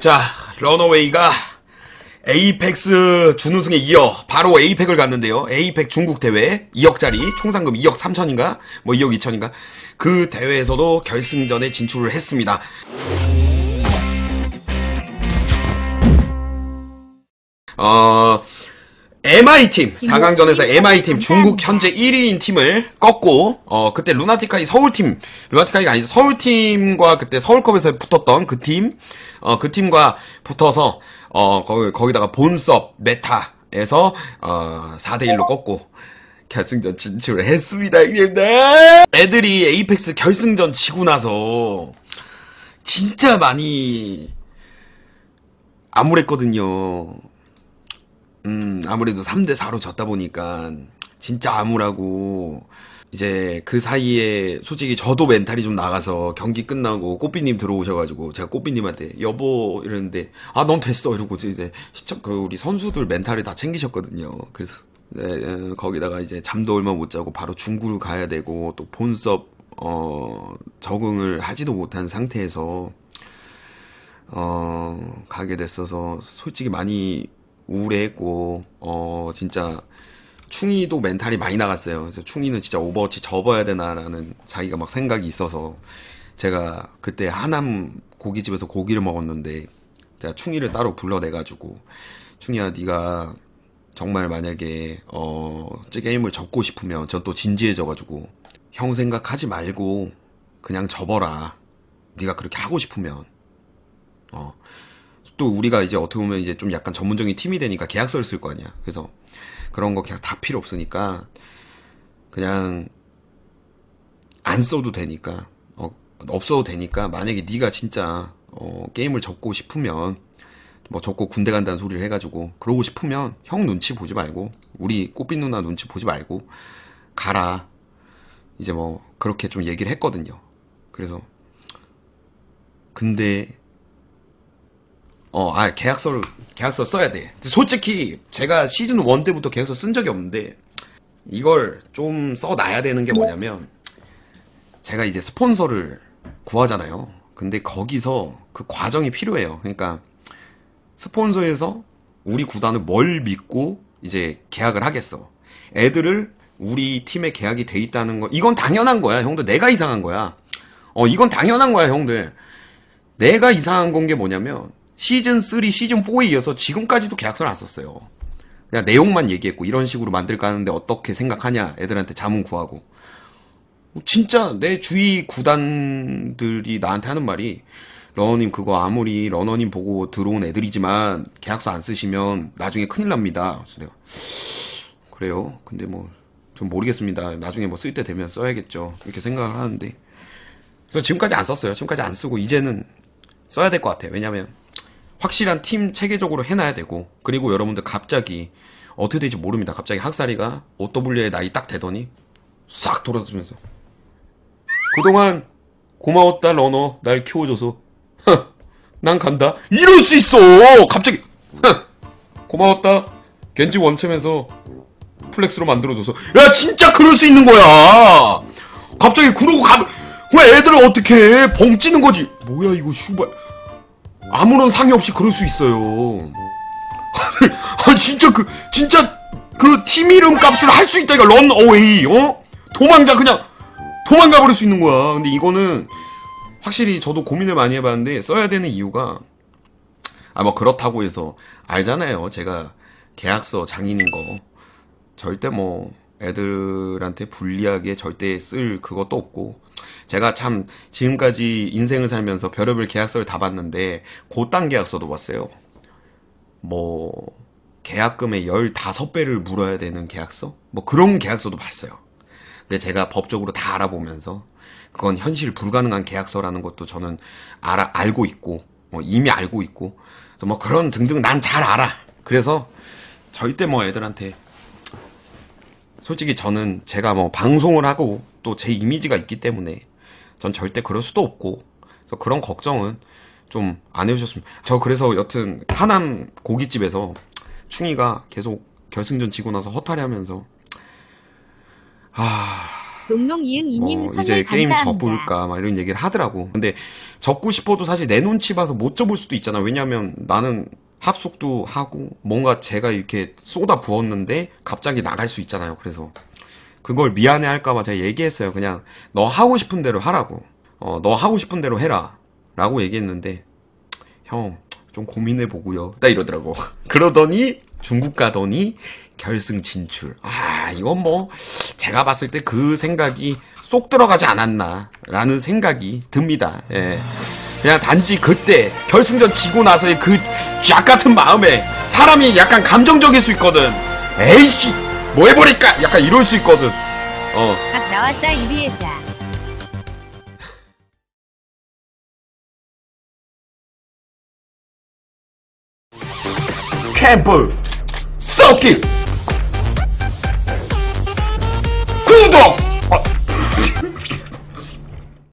자, 런어웨이가 에이펙스 준우승에 이어 바로 에이펙을 갔는데요. 에이펙 중국 대회 2억짜리 총상금 2억 3천인가? 뭐 2억 2천인가? 그 대회에서도 결승전에 진출을 했습니다. 어, MI팀, 4강전에서 MI팀, 중국 현재 1위인 팀을 꺾고, 어, 그때 루나티카이 서울 팀, 루나티카이가 아니죠. 서울 팀과 그때 서울컵에서 붙었던 그 팀, 어, 그 팀과 붙어서, 어, 거기, 거기다가 본섭, 메타에서, 어, 4대 1로 꺾고, 결승전 진출을 했습니다, 형님들! 애들이 에이펙스 결승전 지고 나서, 진짜 많이, 암울했거든요. 음, 아무래도 3대4로 졌다 보니까, 진짜 암울하고, 이제 그 사이에 솔직히 저도 멘탈이 좀 나가서 경기 끝나고 꽃비님 들어오셔가지고 제가 꽃비님한테 여보 이러는데 아 넌 됐어 이러고 이제 시청 그 우리 선수들 멘탈을 다 챙기셨거든요. 그래서 네, 어, 거기다가 이제 잠도 얼마 못 자고 바로 중구를 가야 되고 또 본섭 어 적응을 하지도 못한 상태에서 어 가게 됐어서 솔직히 많이 우울해했고 어 진짜 충이도 멘탈이 많이 나갔어요. 그래서 충이는 진짜 오버워치 접어야 되나라는 자기가 막 생각이 있어서 제가 그때 하남 고깃집에서 고기를 먹었는데 제가 충이를 따로 불러내가지고 충이야 네가 정말 만약에 어 게임을 접고 싶으면 전 또 진지해져가지고 형 생각하지 말고 그냥 접어라. 네가 그렇게 하고 싶으면 어. 또 우리가 이제 어떻게 보면 이제 좀 약간 전문적인 팀이 되니까 계약서를 쓸 거 아니야. 그래서 그런 거 그냥 다 필요 없으니까 그냥 안 써도 되니까 어, 없어도 되니까 만약에 네가 진짜 어, 게임을 접고 싶으면 뭐 접고 군대 간다는 소리를 해가지고 그러고 싶으면 형 눈치 보지 말고 우리 꽃빛 누나 눈치 보지 말고 가라 이제 뭐 그렇게 좀 얘기를 했거든요. 그래서 근데 어, 아, 계약서를, 계약서 써야 돼. 솔직히, 제가 시즌 1 때부터 계약서 쓴 적이 없는데, 이걸 좀 써놔야 되는 게 뭐냐면, 제가 이제 스폰서를 구하잖아요. 근데 거기서 그 과정이 필요해요. 그러니까, 스폰서에서 우리 구단을 뭘 믿고 이제 계약을 하겠어. 애들을 우리 팀에 계약이 돼 있다는 거, 이건 당연한 거야, 형들. 내가 이상한 거야. 어, 이건 당연한 거야, 형들. 내가 이상한 건 게 뭐냐면, 시즌 3, 시즌 4에 이어서 지금까지도 계약서를 안 썼어요. 그냥 내용만 얘기했고 이런 식으로 만들까 하는데 어떻게 생각하냐 애들한테 자문 구하고 진짜 내 주위 구단들이 나한테 하는 말이 러너님 그거 아무리 러너님 보고 들어온 애들이지만 계약서 안 쓰시면 나중에 큰일 납니다. 그래서 내가 그래요. 근데 뭐 좀 모르겠습니다. 나중에 뭐 쓸 때 되면 써야겠죠. 이렇게 생각을 하는데 그래서 지금까지 안 썼어요. 지금까지 안 쓰고 이제는 써야 될 것 같아요. 왜냐면 확실한 팀 체계적으로 해놔야 되고 그리고 여러분들 갑자기 어떻게 될지 모릅니다. 갑자기 학살이가 OW의 나이 딱 되더니 싹 돌아서면서. 그동안 고마웠다 러너 날 키워줘서. 난 간다. 이럴 수 있어! 갑자기. 고마웠다 겐지 원챔에서 플렉스로 만들어줘서. 야 진짜 그럴 수 있는 거야! 갑자기 그러고 가왜 애들을 어떻게 해? 벙찌는 거지! 뭐야 이거 슈발 아무런 상의 없이 그럴 수 있어요. 아 진짜 그 진짜 그 팀 이름 값을 할 수 있다 이거 런 어웨이 어 도망자 그냥 도망가 버릴 수 있는 거야. 근데 이거는 확실히 저도 고민을 많이 해봤는데 써야 되는 이유가 아 뭐 그렇다고 해서 알잖아요. 제가 계약서 장인인 거 절대 뭐 애들한테 불리하게 절대 쓸 그것도 없고 제가 참 지금까지 인생을 살면서 별의별 계약서를 다 봤는데 고딴 계약서도 봤어요. 뭐 계약금의 15배를 물어야 되는 계약서? 뭐 그런 계약서도 봤어요. 근데 제가 법적으로 다 알아보면서 그건 현실 불가능한 계약서라는 것도 저는 알아 알고 있고 뭐 이미 알고 있고 뭐 그런 등등 난 잘 알아. 그래서 절대 뭐 애들한테 솔직히 저는 제가 뭐 방송을 하고 또 제 이미지가 있기 때문에 전 절대 그럴 수도 없고 그래서 그런 걱정은 좀 안 해주셨으면 저 그래서 여튼 하남 고깃집에서 충이가 계속 결승전 지고 나서 허탈해하면서 아 농농 이응 이님 어, 선물 이제 게임. 접을까 막 이런 얘기를 하더라고. 근데 접고 싶어도 사실 내 눈치 봐서 못 접을 수도 있잖아. 왜냐면 나는 합숙도 하고 뭔가 제가 이렇게 쏟아 부었는데 갑자기 나갈 수 있잖아요. 그래서 그걸 미안해 할까봐 제가 얘기했어요. 그냥 너 하고 싶은 대로 하라고. 어, 너 하고 싶은 대로 해라. 라고 얘기했는데 형, 좀 고민해 보고요. 딱 이러더라고. 그러더니 중국 가더니 결승 진출. 아, 이건 뭐 제가 봤을 때 그 생각이 쏙 들어가지 않았나라는 생각이 듭니다. 예. 그냥 단지 그때 결승전 지고 나서의 그 쥐약 같은 마음에 사람이 약간 감정적일 수 있거든. 에이씨, 뭐 해버릴까? 약간 이럴 수 있거든. 어. 각 나왔다 이비에다. 캠프 썩길 구독